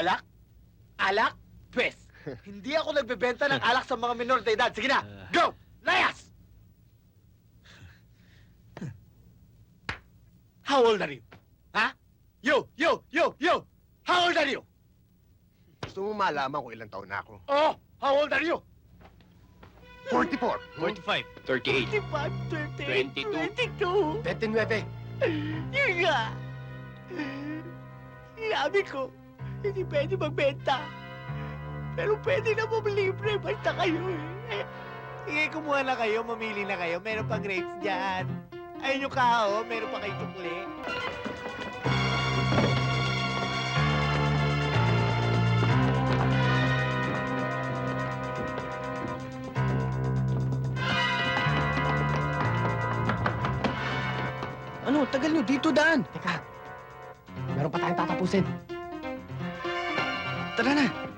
Alak? Alak? Pwes, hindi ako nagbebenta ng alak sa mga minor de edad. Sige na, go! Layas! How old are you? Ha? You, you, you, you! How old are you? Gusto mo malaman kung ilang taon na ako? Oh, how old are you? 44. 45. 38. 22. 29. Yun nga. Sinabi ko, hindi pwede magbenta. Pero pwede na libre basta kayo eh. Sige, kumuha na kayo, mamili na kayo. Meron pang grapes dyan. Ayun yung kao, meron pa kayo tukli. Ano, tagal nyo, dito daan. Teka, meron pa tayong tatapusin. Tara na.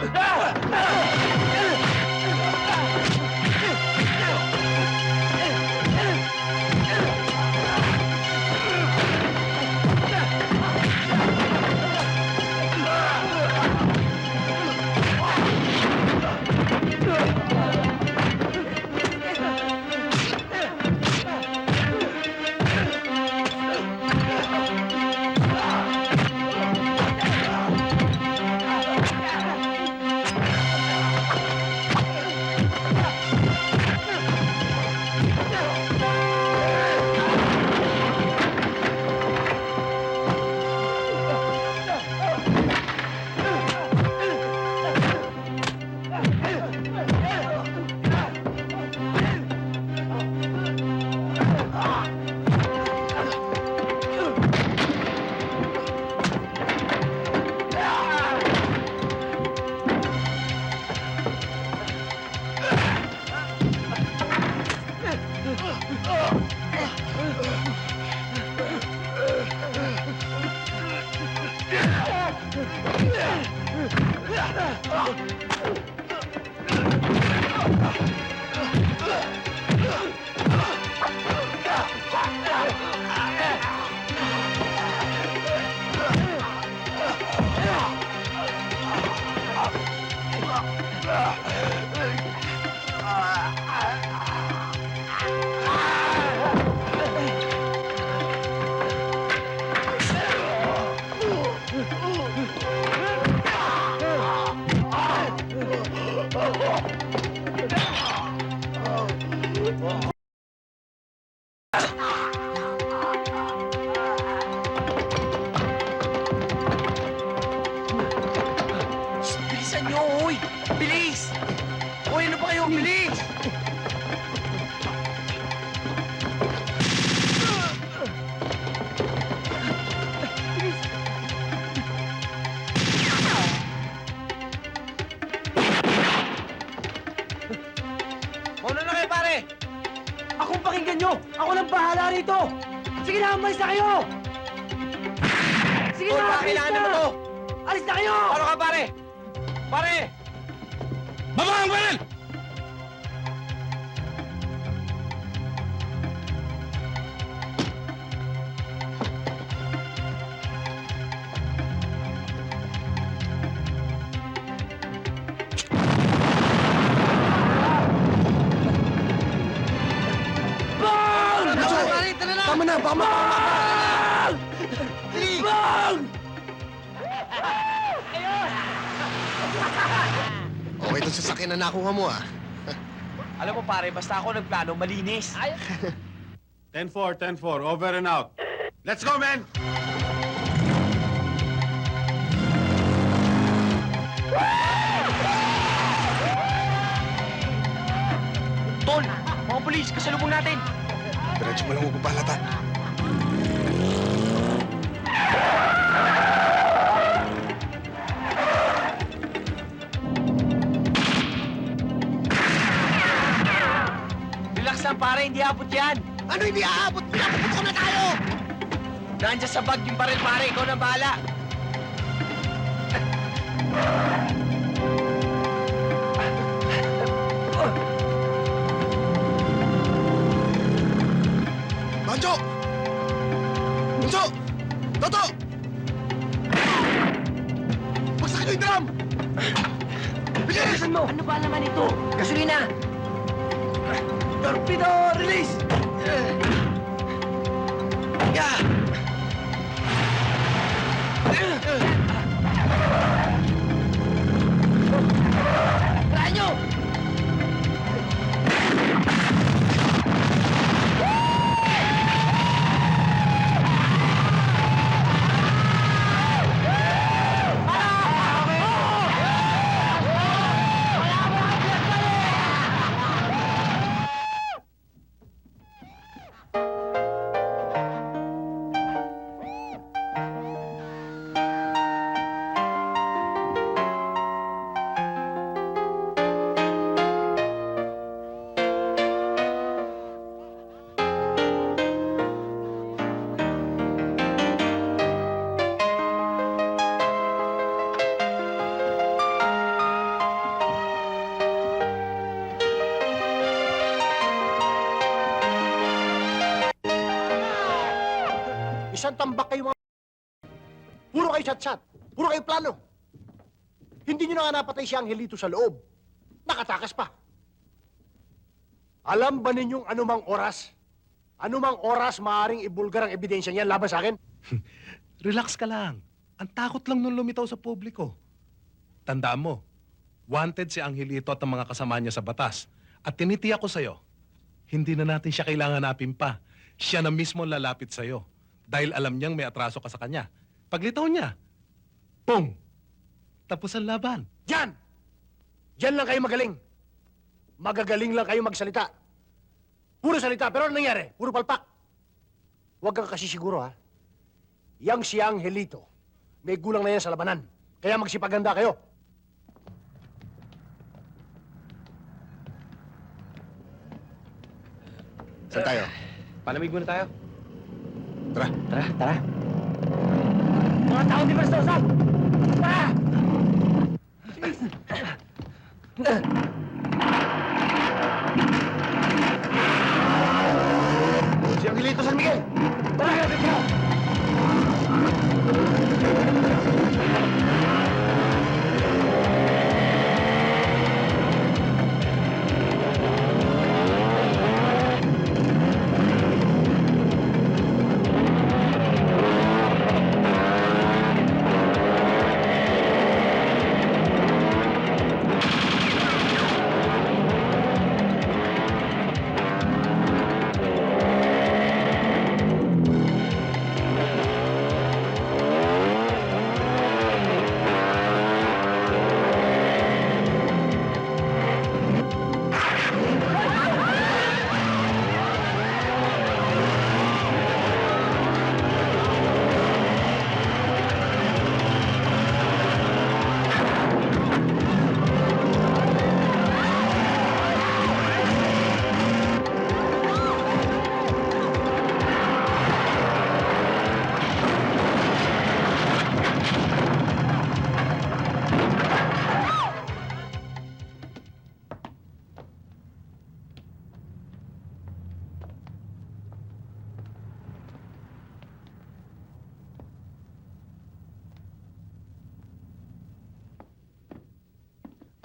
Bilisan Bilis! Uy, ano pa kayo? Bilis! Mauna na kayo, pare! Akong pakinggan nyo! Ako nang bahala rito! Sige na, umalis na kayo! Sige na, alis kailangan na! to! Alis na kayo! Ano ka, pare? Pare! Baba ang baril! Tama na, baka ma- Okay, itong sasakyan na nakuha mo ah. Alam mo pare, basta ako nagplano, malinis. 10-4, 10-4. Over and out. Let's go, men! Tol, mga polis, kasalubong natin. Diretso mo lang magpapalata. Aabot yan! Ano hindi aabot? Pinapunta na tayo! Nandiyan sa bag yung baril, pare. Ikaw na bahala. Banjo! Bunso! Toto! Bagsakin nyo yung drum! Bilis! Bilisan mo! Ano ba naman ito? Gasolina! Torpedo release! Yeah! Ranyo! Isang tambak kayo mga... Puro kayo chat-chat. Puro kayo plano. Hindi nyo na nga napatay si Angelito sa loob. Nakatakas pa. Alam ba ninyong anumang oras? Anumang oras maaaring ibulgar ang ebidensya niyan laban sa akin? Relax ka lang. Ang takot lang nung lumitaw sa publiko. Tandaan mo, wanted si Angelito at ang mga kasama niya sa batas. At tinitiyak ko sa'yo, hindi na natin siya kailangan hanapin pa. Siya na mismo lalapit sa'yo. Dahil alam niyang may atraso ka sa kanya. Paglitaw niya, pong! Tapos ang laban. Diyan! Diyan lang kayo magaling. Magagaling lang kayo magsalita. Puro salita, pero ano nangyari? Puro palpak. Huwag kang kasi siguro, ha? Yang si Angelito, may gulang na yan sa labanan. Kaya magsipaganda kayo. Saan tayo? Palamig muna tayo. Tara. Tara, tara. Mga tao di Bastosan! Tara! Si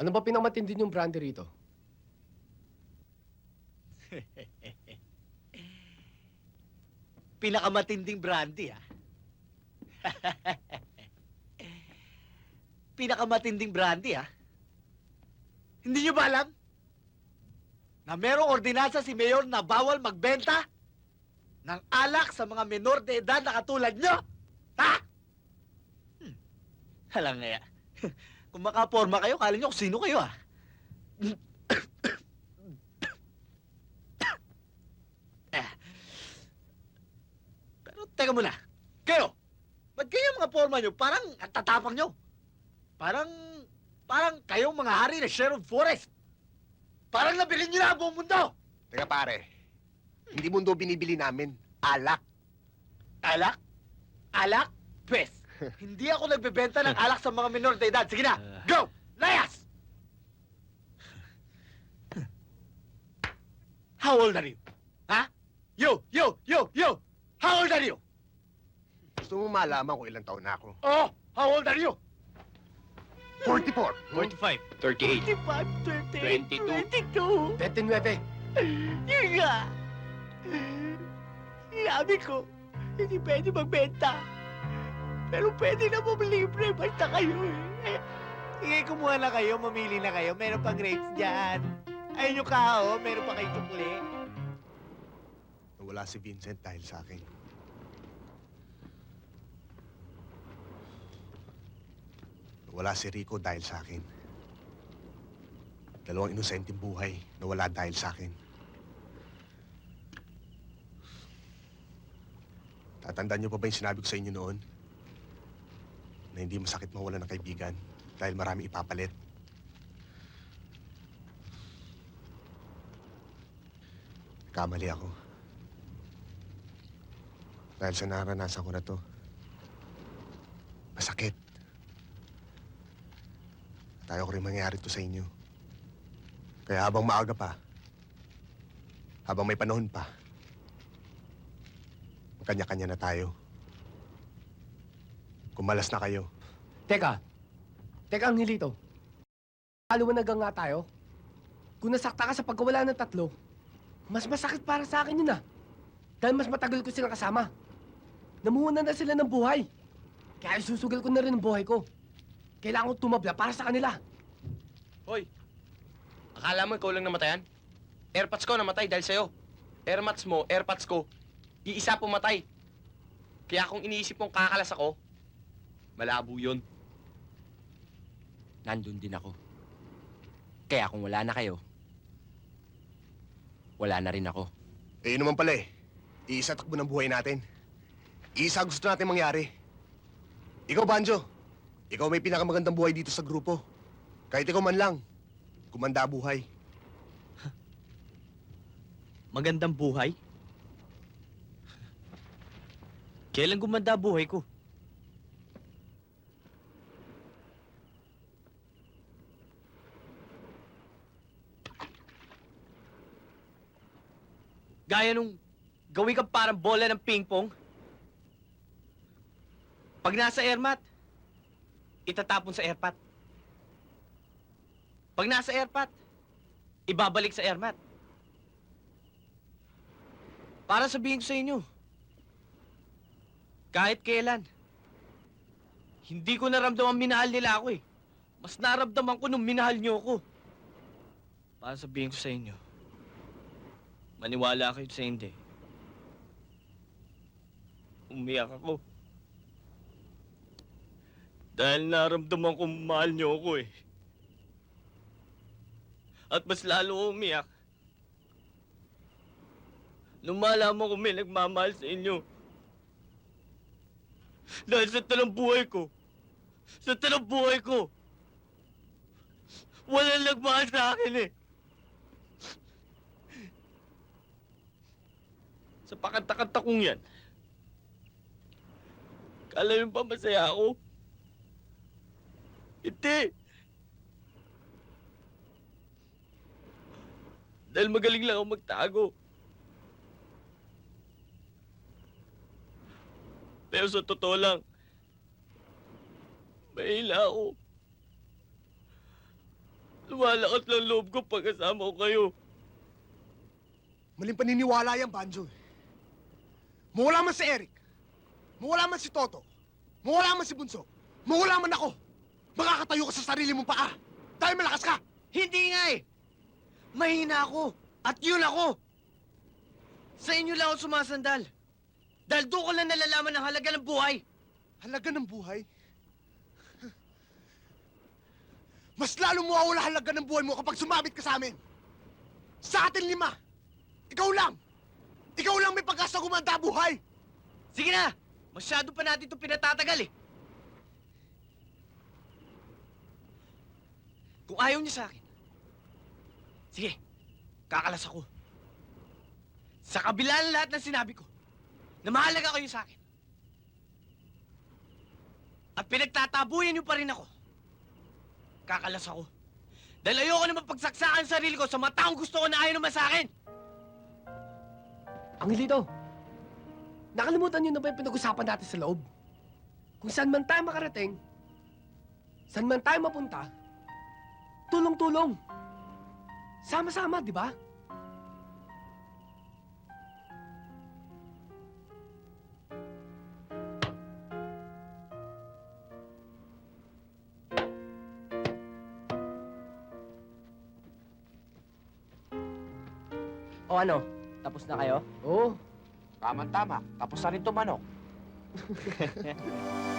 Ano ba pinakamatindi yung brandy rito? Pinakamatinding brandy, ah. Pinakamatinding brandy, ah. Hindi nyo ba alam? Na merong ordinansa si Mayor na bawal magbenta ng alak sa mga menor de edad na katulad nyo? Ha? Hmm. Halang nga. Kung makaporma kayo, kala nyo kung sino kayo, ah. Eh. Pero teka muna. Kayo, ba't kayo mga forma nyo? Parang ang tatapang nyo. Parang, parang kayong mga hari ng Sheriff Forest. Parang nabilin nyo na ang buong mundo. Teka pare, Hindi mundo binibili namin. Alak. Alak? Alak? Pwes, hindi ako nagbebenta ng alak sa mga minor de edad. Sige na, go! Layas! How old are you? Ha? You, you, you, you! How old are you? Gusto mo malaman kung ilang taon na ako? Oh, how old are you? 44. 45. 38. 25, 30, 22. 29. Yun nga. Sinabi ko, hindi pwede magbenta. Pero pwede na libre, basta kayo eh. Sige, kumuha na kayo, mamili na kayo. Meron pang grapes dyan. Ayun yung kao, meron pa kayong tukli. Nawala si Vincent dahil sa akin. Nawala si Rico dahil sa akin. Dalawang inosenteng buhay nawala dahil sa akin. Tatandaan niyo pa ba yung sinabi ko sa inyo noon? Na hindi masakit mawala ng kaibigan dahil marami ipapalit. Kamali ako. Dahil sa naranasan ko na to. Masakit. At ayaw ko rin mangyari to sa inyo. Kaya habang maaga pa, habang may panahon pa, kanya-kanya na tayo. Kumalas na kayo. Teka. Teka, Angelito. Aliwanag nga tayo. Kung nasakta ka sa pagkawala ng tatlo, mas masakit para sa akin yun ah. Dahil mas matagal ko silang kasama. Namuhunan na sila ng buhay. Kaya susugal ko na rin ang buhay ko. Kailangan ko tumabla para sa kanila. Hoy, akala mo ikaw lang namatayan? Airpods ko namatay dahil sa'yo. Airmats mo, airpods ko, iisa pumatay. Kaya kung iniisip mong kakalas ako, malabo yun. Nandun din ako. Kaya kung wala na kayo, wala na rin ako. Eh, yun naman pala eh. Iisa takbo ng buhay natin. Iisa gusto natin mangyari. Ikaw, Banjo. Ikaw may pinakamagandang buhay dito sa grupo. Kahit ikaw man lang. Kumanda buhay. Magandang buhay? Kailan gumanda buhay ko? Gaya nung gawin kang parang bola ng ping-pong. Pag nasa airmat, itatapon sa airpat. Pag nasa airpat, ibabalik sa airmat. Para sabihin ko sa inyo, kahit kailan, hindi ko naramdaman minahal nila ako eh. Mas naramdaman ko nung minahal niyo ako. Para sabihin ko sa inyo, maniwala kayo sa hindi. Umiyak ako. Dahil naramdaman ko mahal niyo ako eh. At mas lalo umiyak Nung malaman ko may nagmamahal sa inyo. Dahil sa talang buhay ko, sa talang buhay ko, walang nagmahal sa akin eh. Sa pakanta-kanta kong yan, kala yung pa masaya ako? Hindi. Dahil magaling lang ako magtago. Pero sa totoo lang, mahila ako. Lumalakas lang loob ko pagkasama ko kayo. Maling paniniwala yan, Banjo. Mawala man si Eric. Mawala man si Toto. Mawala man si Bunso. Mawala man ako. Makakatayo ka sa sarili mong paa. Dahil malakas ka. Hindi nga eh! Mahina ako! At yun ako! Sa inyo lang ako sumasandal. Dahil doon ko lang nalalaman ang halaga ng buhay. Halaga ng buhay. Mas lalo mo mawawala halaga ng buhay mo kapag sumabit ka sa amin. Sa atin lima. Ikaw lang. Ikaw lang may pag-asa gumanda buhay. Sige na! Masyado pa natin ito pinatatagal eh. Kung ayaw niyo sa akin, sige, kakalas ako. Sa kabila ng lahat ng sinabi ko, na mahalaga kayo sa akin. At pinagtatabuyan niyo pa rin ako. Kakalas ako. Dahil ayoko na mapagsaksakan sarili ko sa mga taong gusto ko na ayaw naman sa akin. Angelito, nakalimutan niyo na ba yung pinag-usapan natin sa loob? Kung saan man tayo makarating, saan man tayo mapunta, tulong-tulong. Sama-sama, di ba? O ano, tapos na kayo? Oo. Tama-tama, tapos na rin to manok.